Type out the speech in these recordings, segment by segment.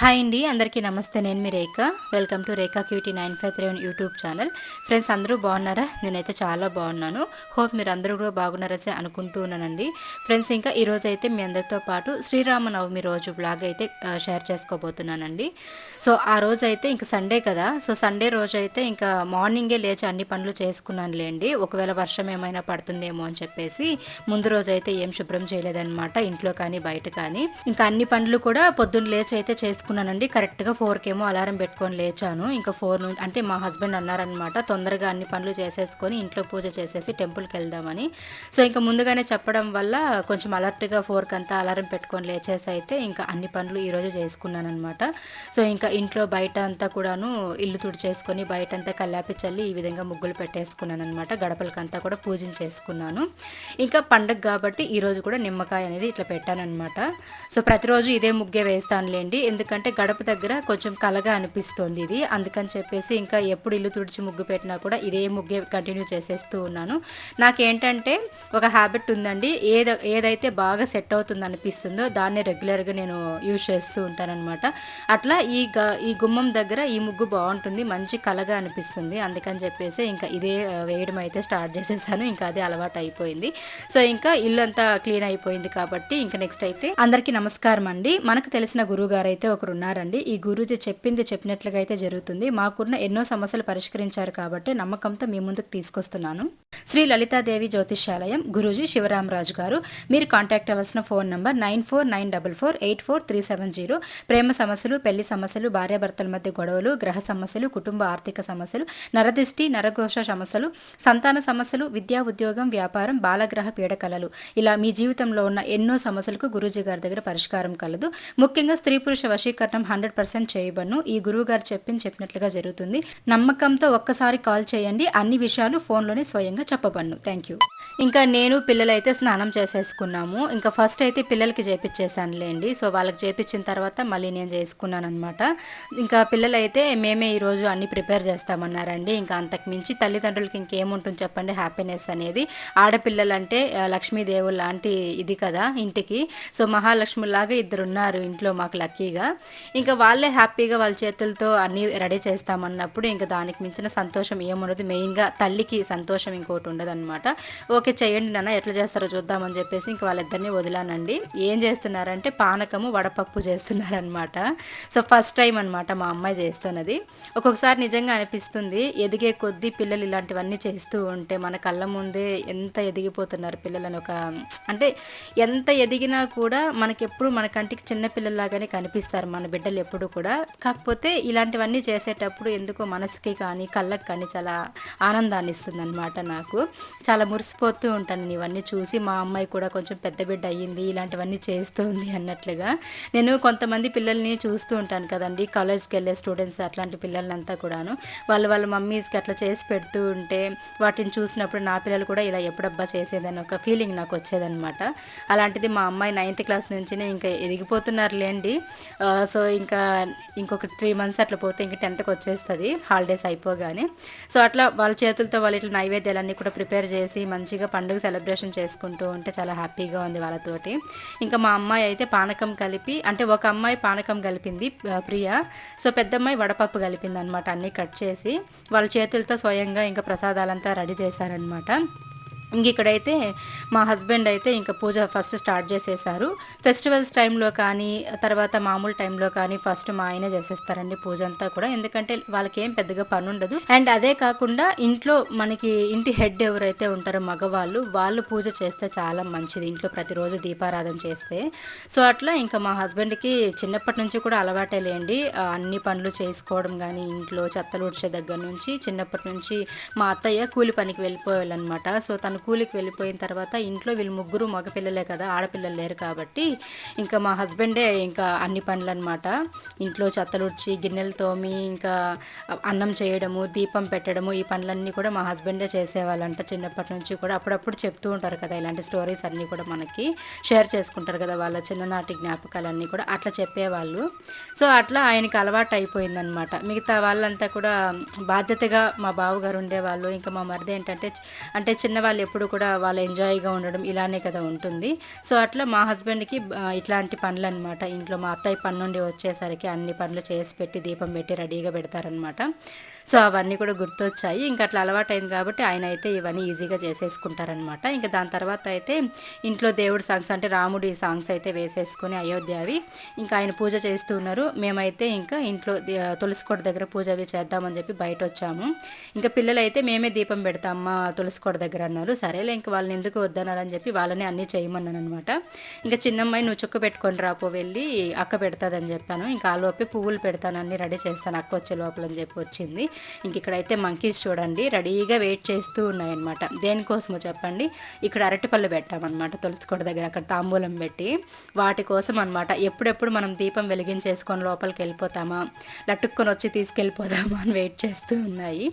Hi అండి అందరికీ నమస్తే. నేను మీ Rekha. Welcome to Rekha cutie nine five three YouTube channel. Friends అందరూ బాగున్నారా? నేనైతే చాలా బాగున్నాను. హోప్ మీరు అందరూ కూడా బాగున్నారసే అనుకుంటూ ఉన్నానండి. ఫ్రెండ్స్ ఇంకా ఈరోజు అయితే మీ అందరితో పాటు శ్రీరామనవమి రోజు బ్లాగ్ అయితే షేర్ చేసుకోబోతున్నానండి. సో ఆ రోజు అయితే ఇంకా సండే కదా. సో సండే రోజు అయితే ఇంకా మార్నింగే లేచి అన్ని పనులు చేసుకున్నాను లేండి ఒకవేళ వర్షం ఏమైనా పడుతుందేమో అని చెప్పేసి ముందు రోజు అయితే ఏం శుభ్రం చేయలేదన్నమాట ఇంట్లో కానీ బయట కానీ. ఇంకా అన్ని పనులు కూడా పొద్దున్న లేచి అయితే చేసుకున్నానండి. కరెక్ట్గా ఫోర్కి ఏమో అలారం పెట్టుకొని లేచాను. ఇంకా ఫోర్ నుంచి అంటే మా హస్బెండ్ అన్నారనమాట తొందరగా అన్ని పనులు చేసేసుకొని ఇంట్లో పూజ చేసేసి టెంపుల్కి వెళ్దామని. సో ఇంకా ముందుగానే చెప్పడం వల్ల కొంచెం అలర్ట్గా ఫోర్కి అంతా అలారం పెట్టుకొని లేచేసి అయితే ఇంకా అన్ని పనులు ఈరోజు చేసుకున్నానమాట సో ఇంకా ఇంట్లో బయట అంతా కూడాను ఇల్లు తుడిచేసుకొని బయట అంతా కల్లాపి చల్లి ఈ విధంగా ముగ్గులు పెట్టేసుకున్నాను అనమాట గడపలకంతా కూడా పూజించేసుకున్నాను ఇంకా పండగ కాబట్టి ఈరోజు కూడా నిమ్మకాయ అనేది ఇట్లా పెట్టానన్నమాట. సో ప్రతిరోజు ఇదే ముగ్గే వేస్తానులేండి. ఎందుకంటే ఎందుకంటే గడప దగ్గర కొంచెం కలగా అనిపిస్తుంది ఇది. అందుకని చెప్పేసి ఇంకా ఎప్పుడు ఇల్లు తుడిచి ముగ్గు పెట్టినా కూడా ఇదే ముగ్గే కంటిన్యూ చేసేస్తూ ఉన్నాను. నాకేంటంటే ఒక హ్యాబిట్ ఉందండి. ఏద ఏదైతే బాగా సెట్ అవుతుంది అనిపిస్తుందో దాన్ని రెగ్యులర్గా నేను యూజ్ చేస్తూ ఉంటానన్నమాట. అట్లా ఈ గ ఈ గుమ్మం దగ్గర ఈ ముగ్గు బాగుంటుంది మంచి కలగా అనిపిస్తుంది. అందుకని చెప్పేసి ఇంకా ఇదే వేయడం అయితే స్టార్ట్ చేసేసాను. ఇంకా అదే అలవాటు అయిపోయింది. సో ఇంకా ఇల్లు అంతా క్లీన్ అయిపోయింది కాబట్టి ఇంకా నెక్స్ట్ అయితే అందరికీ నమస్కారం అండి మనకు తెలిసిన గురువు గారు అయితే ఒకరు ఉన్నారండి ఈ గురూజీ చెప్పింది చెప్పినట్లుగా అయితే జరుగుతుంది. మాకున్న ఎన్నో సమస్యలు పరిష్కరించారు కాబట్టి నమ్మకంతో మీ ముందుకు తీసుకొస్తున్నాను. శ్రీ లలితాదేవి జ్యోతిష్యాలయం గురూజీ శివరామరాజు గారు. మీరు కాంటాక్ట్ అవ్వాల్సిన phone number nine four nine double four eight four three seven zero. ప్రేమ సమస్యలు పెళ్ళి సమస్యలు భార్యాభర్తల మధ్య గొడవలు గ్రహ సమస్యలు కుటుంబ ఆర్థిక సమస్యలు నరదిష్టి నరఘోష సమస్యలు సంతాన సమస్యలు విద్యా ఉద్యోగం వ్యాపారం బాలగ్రహ పీడకలలు ఇలా మీ జీవితంలో ఉన్న ఎన్నో సమస్యలకు గురూజీ గారి దగ్గర పరిష్కారం కలదు. ముఖ్యంగా స్త్రీ పురుష స్పష్టీకరణం హండ్రెడ్ పర్సెంట్ చేయబడును. ఈ గురువు గారు చెప్పింది చెప్పినట్లుగా జరుగుతుంది. నమ్మకంతో ఒక్కసారి కాల్ చేయండి. అన్ని విషయాలు ఫోన్లోనే స్వయంగా చెప్పబడును. థ్యాంక్ యూ ఇంకా నేను పిల్లలైతే స్నానం చేసేసుకున్నాము. ఇంకా ఫస్ట్ అయితే పిల్లలకి చేపించేసానులేండి సో వాళ్ళకి చేపించిన తర్వాత మళ్ళీ నేను చేసుకున్నాను అనమాట ఇంకా పిల్లలైతే మేమే ఈరోజు అన్ని ప్రిపేర్ చేస్తామన్నారండి. ఇంకా అంతకు మించి తల్లిదండ్రులకి ఇంకేముంటుంది చెప్పండి? హ్యాపీనెస్ అనేది. ఆడపిల్లలంటే ఆ, లక్ష్మీదేవులు లాంటి ఇది కదా ఇంటికి. సో మహాలక్ష్మిలాగా ఇద్దరు ఉన్నారు ఇంట్లో మాకు లక్కీగా. ఇంకా వాళ్ళే హ్యాపీగా వాళ్ళ చేతులతో అన్నీ రెడీ చేస్తామన్నప్పుడు ఇంకా దానికి మించిన సంతోషం ఏముండదు. మెయిన్గా తల్లికి సంతోషం ఇంకోటి ఉండదన్నమాట. ఓకే చేయండి నాన్న ఎట్లా చేస్తారో చూద్దామని చెప్పేసి ఇంక వాళ్ళిద్దరిని వదిలానండి. ఏం చేస్తున్నారంటే పానకము వడపప్పు చేస్తున్నారనమాట సో ఫస్ట్ టైం అనమాట మా అమ్మాయి చేస్తున్నది. ఒక్కొక్కసారి నిజంగా అనిపిస్తుంది ఎదిగే కొద్దీ పిల్లలు ఇలాంటివన్నీ చేస్తూ ఉంటే మన కళ్ళ ముందే ఎంత ఎదిగిపోతున్నారు పిల్లలని ఒక అంటే ఎంత ఎదిగినా కూడా మనకెప్పుడు మన కంటికి చిన్న పిల్లల్లాగానే కనిపిస్తారు. మన బిడ్డలు ఎప్పుడు కూడా. కాకపోతే ఇలాంటివన్నీ చేసేటప్పుడు ఎందుకో మనసుకి కానీ కళ్ళకి కానీ చాలా ఆనందాన్ని ఇస్తుంది అనమాట నాకు. చాలా మురిసిపోతూ ఉంటాను ఇవన్నీ చూసి. మా అమ్మాయి కూడా కొంచెం పెద్ద బిడ్డ అయ్యింది ఇలాంటివన్నీ చేస్తుంది అన్నట్లుగా. నేను కొంతమంది పిల్లల్ని చూస్తూ ఉంటాను కదండి. కాలేజ్కి వెళ్ళే స్టూడెంట్స్ అట్లాంటి పిల్లలంతా కూడాను. వాళ్ళు వాళ్ళ మమ్మీస్కి అట్లా చేసి పెడుతూ ఉంటే వాటిని చూసినప్పుడు నా పిల్లలు కూడా ఇలా ఎప్పుడబ్బా చేసేదని ఒక ఫీలింగ్ నాకు వచ్చేదనమాట అలాంటిది మా అమ్మాయి నైన్త్ క్లాస్ నుంచినే ఇంకా ఎదిగిపోతున్నారు లేండి సో ఇంకా ఇంకొక త్రీ మంత్స్ అట్లా పోతే ఇంకా టెన్త్కి వచ్చేస్తుంది. హాలిడేస్ అయిపోగానే. సో అట్లా వాళ్ళ చేతులతో వాళ్ళు ఇట్లా నైవేద్యాలన్నీ కూడా ప్రిపేర్ చేసి మంచిగా పండుగ సెలబ్రేషన్ చేసుకుంటూ ఉంటే చాలా హ్యాపీగా ఉంది వాళ్ళతోటి. ఇంకా మా అమ్మాయి అయితే పానకం కలిపి అంటే ఒక అమ్మాయి పానకం కలిపింది ప్రియ. సో పెద్ద అమ్మాయి వడపప్పు కలిపింది అనమాట అన్నీ కట్ చేసి. వాళ్ళ చేతులతో స్వయంగా ఇంకా ప్రసాదాలంతా రెడీ చేశారనమాట ఇంక ఇక్కడైతే మా హస్బెండ్ అయితే ఇంకా పూజ ఫస్ట్ స్టార్ట్ చేసేసారు. ఫెస్టివల్స్ టైంలో కానీ తర్వాత మామూలు టైంలో కానీ ఫస్ట్ మా ఆయనే చేసేస్తారండి పూజ అంతా కూడా. ఎందుకంటే వాళ్ళకి ఏం పెద్దగా పని ఉండదు అండ్ అదే కాకుండా ఇంట్లో మనకి ఇంటి హెడ్ ఎవరైతే ఉంటారో మగవాళ్ళు వాళ్ళు పూజ చేస్తే చాలా మంచిది ఇంట్లో ప్రతిరోజు దీపారాధన చేస్తే. సో అట్లా ఇంకా మా హస్బెండ్కి చిన్నప్పటి నుంచి కూడా అలవాటే లేండి. అన్ని పనులు చేసుకోవడం కానీ ఇంట్లో చెత్తలు ఉడిచే దగ్గర నుంచి చిన్నప్పటి నుంచి మా అత్తయ్య కూలి పనికి వెళ్ళిపోయాలన్నమాట. సో తను కూలికి వెళ్ళిపోయిన తర్వాత ఇంట్లో వీళ్ళు ముగ్గురు మగపిల్లలే కదా ఆడపిల్లలు లేరు కాబట్టి ఇంకా మా హస్బెండే ఇంకా అన్ని పనులు అనమాట ఇంట్లో చెత్తలుడ్చి గిన్నెలు తోమి ఇంకా అన్నం చేయడము దీపం పెట్టడము ఈ పనులన్నీ కూడా మా హస్బెండే చేసేవాళ్ళంట చిన్నప్పటి నుంచి కూడా. అప్పుడప్పుడు చెప్తూ ఉంటారు కదా ఇలాంటి స్టోరీస్ అన్నీ కూడా మనకి షేర్ చేసుకుంటారు కదా వాళ్ళ చిన్ననాటి జ్ఞాపకాలన్నీ కూడా. అట్లా చెప్పేవాళ్ళు. సో అట్లా ఆయనకి అలవాటు అయిపోయిందనమాట మిగతా వాళ్ళంతా కూడా బాధ్యతగా మా బావగారు ఉండేవాళ్ళు. ఇంకా మా మరిది ఏంటంటే అంటే చిన్నవాళ్ళు ఎప్పుడు కూడా వాళ్ళు ఎంజాయ్గా ఉండడం ఇలానే కదా ఉంటుంది. సో అట్లా మా హస్బెండ్కి ఇట్లాంటి పనులు అనమాట ఇంట్లో మా అత్తయ్య పని నుండి వచ్చేసరికి అన్ని పనులు చేసి పెట్టి దీపం పెట్టి రెడీగా పెడతారనమాట సో అవన్నీ కూడా గుర్తొచ్చాయి. ఇంకా అట్లా అలవాటైంది కాబట్టి ఆయన అయితే ఇవన్నీ ఈజీగా చేసేసుకుంటారనమాట ఇంకా దాని తర్వాత అయితే ఇంట్లో దేవుడి సాంగ్స్ అంటే రాముడి సాంగ్స్ అయితే వేసేసుకొని అయోధ్యవి ఇంకా ఆయన పూజ చేస్తూ ఉన్నారు. మేమైతే ఇంకా ఇంట్లో తులసికోట దగ్గర పూజ అవి చేద్దామని చెప్పి బయట వచ్చాము ఇంకా పిల్లలు అయితే మేమే దీపం పెడతామా తులసికోట దగ్గర అన్నారు. సరేలే ఇంకా వాళ్ళని ఎందుకు వద్దనారని చెప్పి వాళ్ళని అన్నీ చేయమన్నాను అనమాట ఇంకా చిన్నమ్మాయి నువ్వు చుక్క పెట్టుకొని రాపో వెళ్ళి అక్క పెడతాదని చెప్పాను. ఇంకా ఆ లోపే పువ్వులు పెడతాను అన్ని రెడీ చేస్తాను అక్క వచ్చే లోపల అని చెప్పి వచ్చింది. ఇంక ఇక్కడైతే మంకీస్ చూడండి రెడీగా వెయిట్ చేస్తూ ఉన్నాయన్నమాట. దేనికోసమో చెప్పండి. ఇక్కడ అరటిపళ్ళు పెట్టామన్నమాట తులసికోట దగ్గర అక్కడ తాంబూలం పెట్టి. వాటి కోసం అనమాట ఎప్పుడెప్పుడు మనం దీపం వెలిగించేసుకొని లోపలికి వెళ్ళిపోతామా లట్టుక్కొని వచ్చి తీసుకెళ్ళిపోదామా అని వెయిట్ చేస్తూ ఉన్నాయి.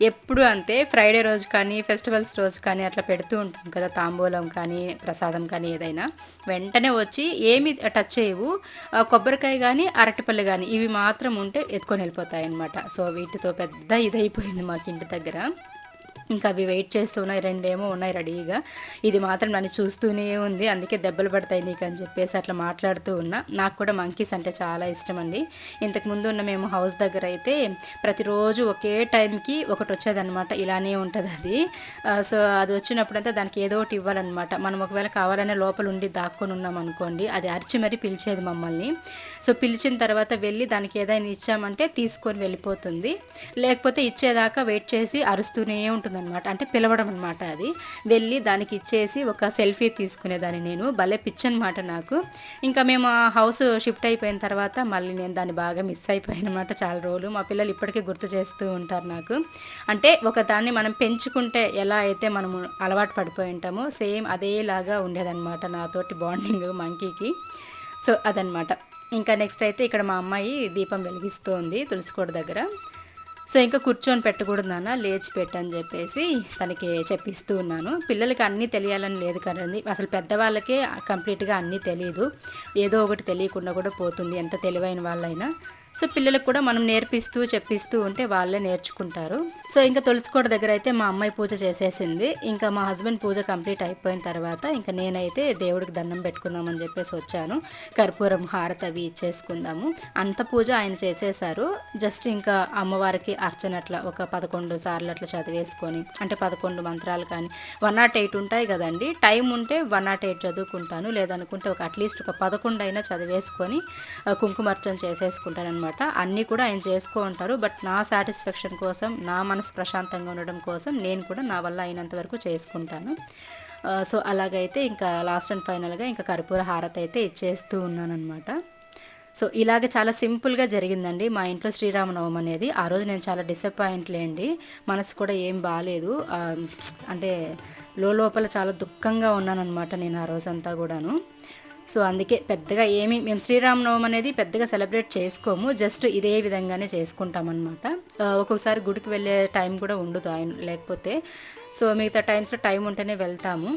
ఎప్పుడు అంతే ఫ్రైడే రోజు కానీ ఫెస్టివల్స్ రోజు కానీ అట్లా పెడుతూ ఉంటాం కదా. తాంబూలం కానీ ప్రసాదం కానీ ఏదైనా. వెంటనే వచ్చి ఏమి టచ్ చేయవు. కొబ్బరికాయ కానీ అరటిపళ్ళు కానీ ఇవి మాత్రం ఉంటే ఎత్తుకొని వెళ్ళిపోతాయి అనమాట సో వీటితో పెద్ద ఇదైపోయింది మాకు ఇంటి దగ్గర. ఇంకా అవి వెయిట్ చేస్తూ ఉన్నాయి రెండేమో ఉన్నాయి రెడీగా. ఇది మాత్రం నన్ను చూస్తూనే ఉంది అందుకే దెబ్బలు పడతాయి నీకు అని చెప్పేసి అట్లా మాట్లాడుతూ ఉన్నా. నాకు కూడా మంకీస్ అంటే చాలా ఇష్టం అండి. ఇంతకుముందు ఉన్న మేము హౌస్ దగ్గర అయితే ప్రతిరోజు ఒకే టైంకి ఒకటి వచ్చేదన్నమాట. ఇలానే ఉంటుంది అది. సో అది వచ్చినప్పుడంతా దానికి ఏదో ఒకటి ఇవ్వాలన్నమాట. మనం ఒకవేళ కావాలనే లోపల ఉండి దాక్కొని ఉన్నాం అనుకోండి అది అరిచి మరీ పిలిచేది మమ్మల్ని. సో పిలిచిన తర్వాత వెళ్ళి దానికి ఏదైనా ఇచ్చామంటే తీసుకొని వెళ్ళిపోతుంది. లేకపోతే ఇచ్చేదాకా వెయిట్ చేసి అరుస్తూనే ఉంటుంది అనమాట అంటే పిలవడం అనమాట అది. వెళ్ళి దానికి ఇచ్చేసి ఒక సెల్ఫీ తీసుకునేదాన్ని నేను. భలే పిచ్చి అనమాట నాకు. ఇంకా మేము ఆ హౌస్ షిఫ్ట్ అయిపోయిన తర్వాత మళ్ళీ నేను దాన్ని బాగా మిస్ అయిపోయాను అనమాట చాలా రోజులు. మా పిల్లలు ఇప్పటికీ గుర్తు చేస్తూ ఉంటారు నాకు. అంటే ఒక దాన్ని మనం పెంచుకుంటే ఎలా అయితే మనము అలవాటు పడిపోయి ఉంటామో సేమ్ అదేలాగా ఉండేదన్నమాట నాతోటి బాండింగ్ మంకీకి. సో అదనమాట ఇంకా నెక్స్ట్ అయితే ఇక్కడ మా అమ్మాయి దీపం వెలిగిస్తోంది తులసికోట దగ్గర. సో ఇంకా కూర్చొని పెట్టకూడదు నాన్న లేచి పెట్టని చెప్పేసి తనకి చెప్పిస్తూ ఉన్నాను. పిల్లలకి అన్నీ తెలియాలని లేదు కదండి. అసలు పెద్దవాళ్ళకే కంప్లీట్గా అన్నీ తెలియదు ఏదో ఒకటి తెలియకుండా కూడా పోతుంది ఎంత తెలివైన వాళ్ళైనా. సో పిల్లలకు కూడా మనం నేర్పిస్తూ చెప్పిస్తూ ఉంటే వాళ్ళే నేర్చుకుంటారు. సో ఇంకా తులసికోట దగ్గర అయితే మా అమ్మాయి పూజ చేసేసింది. ఇంకా మా హస్బెండ్ పూజ కంప్లీట్ అయిపోయిన తర్వాత ఇంకా నేనైతే దేవుడికి దండం పెట్టుకుందామని చెప్పేసి వచ్చాను. కర్పూరం హారతి అవి ఇచ్చేసుకుందాము. అంత పూజ ఆయన చేసేసారు జస్ట్ ఇంకా అమ్మవారికి అర్చన అట్లా ఒక పదకొండు సార్లు అట్లా చదివేసుకొని అంటే పదకొండు మంత్రాలు కానీ వన్ నాట్ ఎయిట్ ఉంటాయి కదండి. టైం ఉంటే వన్ నాట్ ఎయిట్ చదువుకుంటాను. లేదనుకుంటే ఒక అట్లీస్ట్ ఒక పదకొండు అయినా చదివేసుకొని ఆ, కుంకుమార్చన చేసేసుకుంటాను అనమాట అన్నీ కూడా ఆయన చేసుకో ఉంటారు. బట్ నా సాటిస్ఫాక్షన్ కోసం నా మనసు ప్రశాంతంగా ఉండడం కోసం నేను కూడా నా వల్ల అయినంత వరకు చేసుకుంటాను. సో అలాగైతే ఇంకా లాస్ట్ అండ్ ఫైనల్గా ఇంకా కర్పూర హారతి అయితే ఇచ్చేస్తూ ఉన్నాను అనమాట సో ఇలాగ చాలా సింపుల్గా జరిగిందండి. మా ఇంట్లో శ్రీరామనవమి అనేది. ఆ రోజు నేను చాలా డిసప్పాయింట్ లేండి మనసు కూడా ఏం బాగాలేదు అంటే లోపల చాలా దుఃఖంగా ఉన్నానన్నమాట నేను ఆ రోజంతా కూడాను. సో అందుకే పెద్దగా ఏమి మేము శ్రీరామనవమి అనేది పెద్దగా సెలబ్రేట్ చేసుకోము జస్ట్ ఇదే విధంగానే చేసుకుంటామన్నమాట. ఒక్కొక్కసారి గుడికి వెళ్ళే టైం కూడా ఉండదు ఆయన లేకపోతే సో మిగతా టైమ్స్లో టైం ఉంటేనే వెళ్తాము.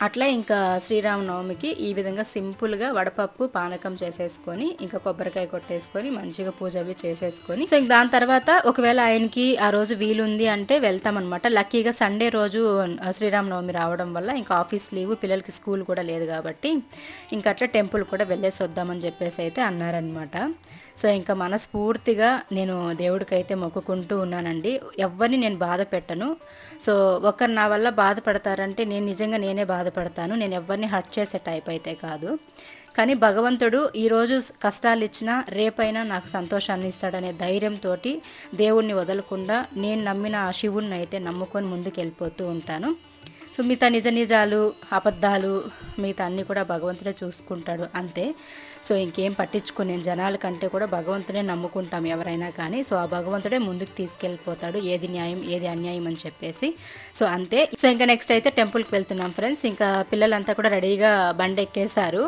అట్లా ఇంకా శ్రీరామనవమికి ఈ విధంగా సింపుల్గా వడపప్పు పానకం చేసేసుకొని ఇంకా కొబ్బరికాయ కొట్టేసుకొని మంచిగా పూజ అవి చేసేసుకొని సో ఇంకా దాని తర్వాత ఒకవేళ ఆయనకి ఆ రోజు వీలుంది అంటే వెళ్తామన్నమాట. లక్కీగా సండే రోజు శ్రీరామనవమి రావడం వల్ల ఇంకా ఆఫీస్ లీవ్ పిల్లలకి స్కూల్ కూడా లేదు కాబట్టి ఇంకా అట్లా టెంపుల్ కూడా వెళ్ళేసి వద్దామని చెప్పేసి అయితే అన్నారనమాట సో ఇంకా మనస్ఫూర్తిగా నేను దేవుడికైతే మొక్కుకుంటూ ఉన్నానండి. ఎవరిని నేను బాధ పెట్టను. సో ఒకరు నా వల్ల బాధపడతారంటే నేను నిజంగా నేనే బాధపడతాను. నేను ఎవరిని హర్ట్ చేసే టైప్ అయితే కాదు. కానీ భగవంతుడు ఈరోజు కష్టాలు ఇచ్చినా రేపైనా నాకు సంతోషాన్ని ఇస్తాడనే ధైర్యంతో దేవుణ్ణి వదలకుండా నేను నమ్మిన ఆ శివుణ్ణి అయితే నమ్ముకొని ముందుకు వెళ్ళిపోతూ ఉంటాను. సో మిగతా నిజ నిజాలు అబద్ధాలు మిగతా అన్నీ కూడా భగవంతుడే చూసుకుంటాడు అంతే. సో ఇంకేం పట్టించుకునే నేను జనాల కంటే కూడా భగవంతుడే నమ్ముకుంటాం ఎవరైనా కానీ. సో ఆ భగవంతుడే ముందుకు తీసుకెళ్ళిపోతాడు ఏది న్యాయం ఏది అన్యాయం అని చెప్పేసి. సో అంతే. సో ఇంకా నెక్స్ట్ అయితే టెంపుల్కి వెళ్తున్నాం ఫ్రెండ్స్. ఇంకా పిల్లలంతా కూడా రెడీగా బండి ఎక్కేశారు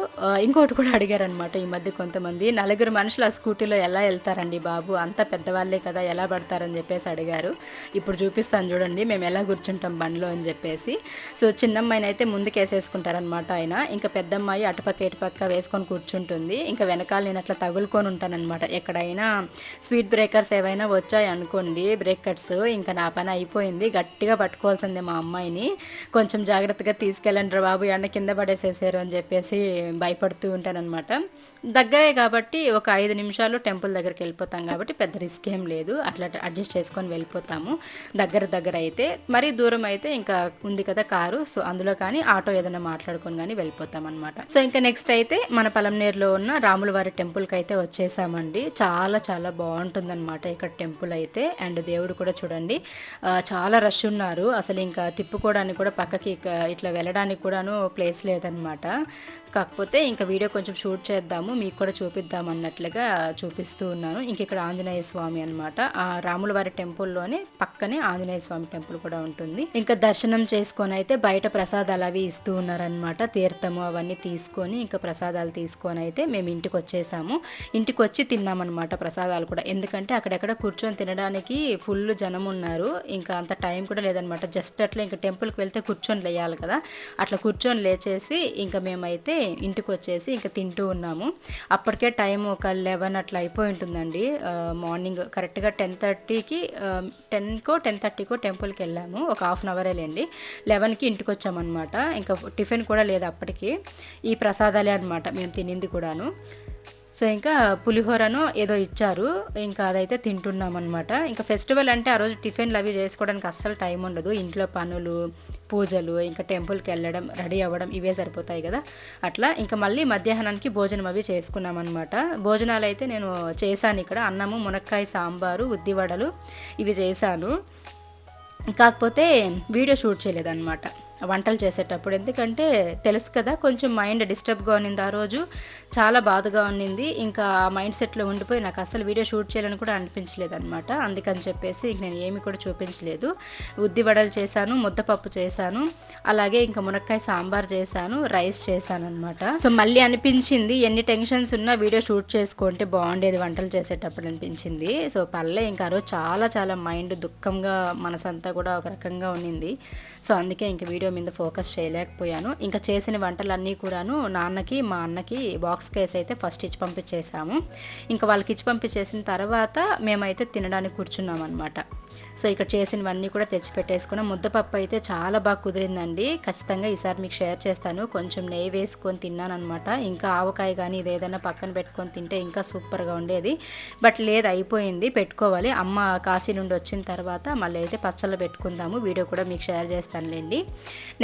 ఇంకోటి కూడా అడిగారు అనమాట ఈ మధ్య కొంతమంది. నలుగురు మనుషులు ఆ స్కూటీలో ఎలా వెళ్తారండి బాబు? అంత పెద్దవాళ్ళే కదా ఎలా పడతారని చెప్పేసి అడిగారు. ఇప్పుడు చూపిస్తాను చూడండి మేము ఎలా కూర్చుంటాం బండిలో అని చెప్పేసి. సో చిన్నమ్మాయిని అయితే ముందుకు వేసేసుకుంటారనమాట ఆయన. ఇంకా పెద్దమ్మాయి అటుపక్క ఇటుపక్క వేసుకొని కూర్చుంటుంది. ఉంటుంది ఇంకా వెనకాల నేను అట్లా తగులుకొని ఉంటానన్నమాట. ఎక్కడైనా స్పీడ్ బ్రేకర్స్ ఏవైనా వచ్చాయి అనుకోండి బ్రేక్ కట్స్ ఇంకా నా పని అయిపోయింది గట్టిగా పట్టుకోవాల్సిందే మా అమ్మాయిని. కొంచెం జాగ్రత్తగా తీసుకెళ్ళండి రా బాబు ఎండ కింద పడేసేసారు అని చెప్పేసి భయపడుతూ ఉంటానన్నమాట. దగ్గరే కాబట్టి ఒక ఐదు నిమిషాలు టెంపుల్ దగ్గరికి వెళ్ళిపోతాం కాబట్టి పెద్ద రిస్క్ ఏం లేదు. అట్లా అడ్జస్ట్ చేసుకొని వెళ్ళిపోతాము. దగ్గర దగ్గర అయితే. మరీ దూరం అయితే ఇంకా ఉంది కదా కారు. సో అందులో కానీ ఆటో ఏదైనా మాట్లాడుకొని కానీ వెళ్ళిపోతాం అనమాట సో ఇంకా నెక్స్ట్ అయితే మన పలంనేరులో ఉన్న రాములవారి టెంపుల్కి అయితే వచ్చేసామండి. చాలా చాలా బాగుంటుందన్నమాట ఇక్కడ టెంపుల్ అయితే. అండ్ దేవుడు కూడా చూడండి. చాలా రష్ ఉన్నారు. అసలు ఇంకా తిప్పుకోవడానికి కూడా పక్కకి ఇట్లా వెళ్ళడానికి కూడాను ప్లేస్ లేదనమాట కాకపోతే ఇంకా వీడియో కొంచెం షూట్ చేద్దాము. మీకు కూడా చూపిద్దాం అన్నట్లుగా చూపిస్తూ ఉన్నాను. ఇంక ఇక్కడ ఆంజనేయ స్వామి అనమాట ఆ రాములవారి టెంపుల్లోనే పక్కనే ఆంజనేయ స్వామి టెంపుల్ కూడా ఉంటుంది. ఇంకా దర్శనం చేసుకొని అయితే బయట ప్రసాదాలు అవి ఇస్తూ ఉన్నారనమాట తీర్థము అవన్నీ తీసుకొని ఇంకా ప్రసాదాలు తీసుకొని అయితే మేము ఇంటికి వచ్చేసాము. ఇంటికి వచ్చి తిన్నామన్నమాట ప్రసాదాలు కూడా. ఎందుకంటే అక్కడెక్కడ కూర్చొని తినడానికి ఫుల్ జనం ఉన్నారు. ఇంకా అంత టైం కూడా లేదనమాట జస్ట్ అట్లా ఇంకా టెంపుల్కి వెళ్తే కూర్చొని లేయాలి కదా. అట్లా కూర్చొని లేచేసి ఇంకా మేమైతే ఇంటికి వచ్చేసి ఇంకా తింటూ ఉన్నాము. అప్పటికే టైం ఒక లెవెన్ అట్లా అయిపోయి ఉంటుందండి. మార్నింగ్ కరెక్ట్గా టెన్ థర్టీకి టెన్కో టెన్ థర్టీకో టెంపుల్కి వెళ్ళాము. ఒక హాఫ్ అన్ అవరే లేండి. లెవెన్కి ఇంటికి వచ్చామన్నమాట ఇంకా టిఫిన్ కూడా లేదు అప్పటికి. ఈ ప్రసాదాలే అనమాట మేము తినింది కూడాను. సో ఇంకా పులిహోరను ఏదో ఇచ్చారు. ఇంకా అదైతే తింటున్నాం అనమాట ఇంకా ఫెస్టివల్ అంటే ఆ రోజు టిఫిన్లు అవి చేసుకోవడానికి అస్సలు టైం ఉండదు. ఇంట్లో పనులు పూజలు ఇంకా టెంపుల్కి వెళ్ళడం రెడీ అవ్వడం ఇవే సరిపోతాయి కదా. అట్లా ఇంకా మళ్ళీ మధ్యాహ్నానికి భోజనం అవి చేసుకున్నాం అనమాట భోజనాలు అయితే నేను చేశాను ఇక్కడ. అన్నము మునక్కాయ సాంబారు ఉద్దివడలు ఇవి చేశాను. కాకపోతే వీడియో షూట్ చేయలేదన్నమాట. వంటలు చేసేటప్పుడు. ఎందుకంటే తెలుసు కదా కొంచెం మైండ్ డిస్టర్బ్గా ఉన్నింది ఆ రోజు. చాలా బాధగా ఉన్నింది. ఇంకా ఆ మైండ్ సెట్లో ఉండిపోయి నాకు అసలు వీడియో షూట్ చేయాలని కూడా అనిపించలేదు అనమాట అందుకని చెప్పేసి ఇంక నేను ఏమి కూడా చూపించలేదు. ఉద్ది వడలు చేశాను ముద్దపప్పు చేశాను. అలాగే ఇంకా మునక్కాయ సాంబార్ చేశాను రైస్ చేశాను అనమాట సో మళ్ళీ అనిపించింది ఎన్ని టెన్షన్స్ ఉన్నా వీడియో షూట్ చేసుకుంటే బాగుండేది వంటలు చేసేటప్పుడు అనిపించింది. సో పల్లె ఇంకా ఆ రోజు చాలా చాలా మైండ్ దుఃఖంగా మనసంతా కూడా ఒక రకంగా ఉన్నింది. సో అందుకే ఇంక వీడియో మీద ఫోకస్ చేయలేకపోయాను. ఇంకా చేసిన వంటలన్నీ కూడాను నాన్నకి మా అన్నకి బాక్స్ కేస్ అయితే ఫస్ట్ ఇచ్చి పంపించేసాము ఇంకా వాళ్ళకి ఇచ్చి పంపించేసిన తర్వాత మేమైతే తినడానికి కూర్చున్నాం అనమాట సో ఇక్కడ చేసినవన్నీ కూడా తెచ్చిపెట్టేసుకున్నాం. ముద్దపప్పు అయితే చాలా బాగా కుదిరిందండి. ఖచ్చితంగా ఈసారి మీకు షేర్ చేస్తాను. కొంచెం నెయ్యి వేసుకొని తిన్నానమాట ఇంకా ఆవకాయ కానీ ఇది ఏదైనా పక్కన పెట్టుకొని తింటే ఇంకా సూపర్గా ఉండేది. బట్ లేదు అయిపోయింది. పెట్టుకోవాలి. అమ్మ కాశీ నుండి వచ్చిన తర్వాత మళ్ళీ అయితే పచ్చళ్ళు పెట్టుకుందాము. వీడియో కూడా మీకు షేర్ చేస్తానులేండి.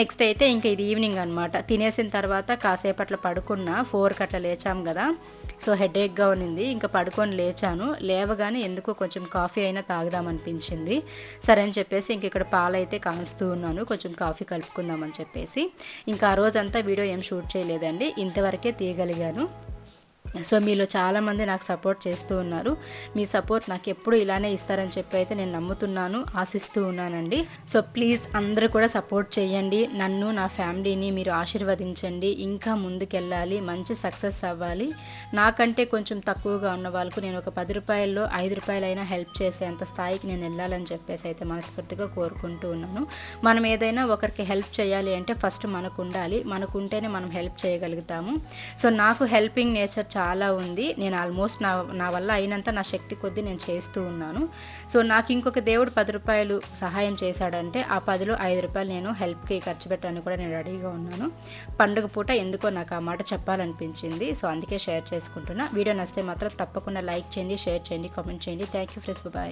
నెక్స్ట్ అయితే ఇంకా ఇది ఈవినింగ్ అనమాట తినేసిన తర్వాత కాసేపట్లో పడుకున్న ఫోర్కి అట్లా లేచాం కదా. సో హెడేక్గా ఉన్నింది. ఇంకా పడుకొని లేచాను. లేవగానే ఎందుకో కొంచెం కాఫీ అయినా తాగుదామనిపించింది సరే అని చెప్పేసి ఇంక ఇక్కడ పాలైతే కాలుస్తూ ఉన్నాను. కొంచెం కాఫీ కలుపుకుందామని చెప్పేసి. ఇంకా ఆ రోజంతా వీడియో ఏం షూట్ చేయలేదండి. ఇంతవరకే తీయగలిగాను. సో మీలో చాలామంది నాకు సపోర్ట్ చేస్తూ ఉన్నారు. మీ సపోర్ట్ నాకు ఎప్పుడు ఇలానే ఇస్తారని చెప్పి అయితే నేను నమ్ముతున్నాను ఆశిస్తూ ఉన్నానండి. సో ప్లీజ్ అందరూ కూడా సపోర్ట్ చేయండి. నన్ను నా ఫ్యామిలీని మీరు ఆశీర్వదించండి. ఇంకా ముందుకెళ్ళాలి మంచి సక్సెస్ అవ్వాలి. నాకంటే కొంచెం తక్కువగా ఉన్న వాళ్ళకు నేను ఒక పది రూపాయల్లో ఐదు రూపాయలైనా హెల్ప్ చేసేంత స్థాయికి నేను వెళ్ళాలని చెప్పేసి అయితే మనస్ఫూర్తిగా కోరుకుంటూ ఉన్నాను. మనం ఏదైనా ఒకరికి హెల్ప్ చేయాలి అంటే ఫస్ట్ మనకు ఉండాలి. మనకు ఉంటేనే మనం హెల్ప్ చేయగలుగుతాము. సో నాకు హెల్పింగ్ నేచర్ చాలా చాలా ఉంది. నేను ఆల్మోస్ట్ నా నా వల్ల అయినంత నా శక్తి కొద్దీ నేను చేస్తూ ఉన్నాను. సో నాకు ఇంకొక దేవుడు పది రూపాయలు సహాయం చేశాడంటే ఆ పదిలో ఐదు రూపాయలు నేను హెల్ప్కి ఖర్చు పెట్టడానికి కూడా నేను రెడీగా ఉన్నాను. పండుగ పూట ఎందుకో నాకు ఆ మాట చెప్పాలనిపించింది. సో అందుకే షేర్ చేసుకుంటున్నా. వీడియో నచ్చితే మాత్రం తప్పకుండా లైక్ చేయండి షేర్ చేయండి కామెంట్ చేయండి. Thank you friends. బాయ్.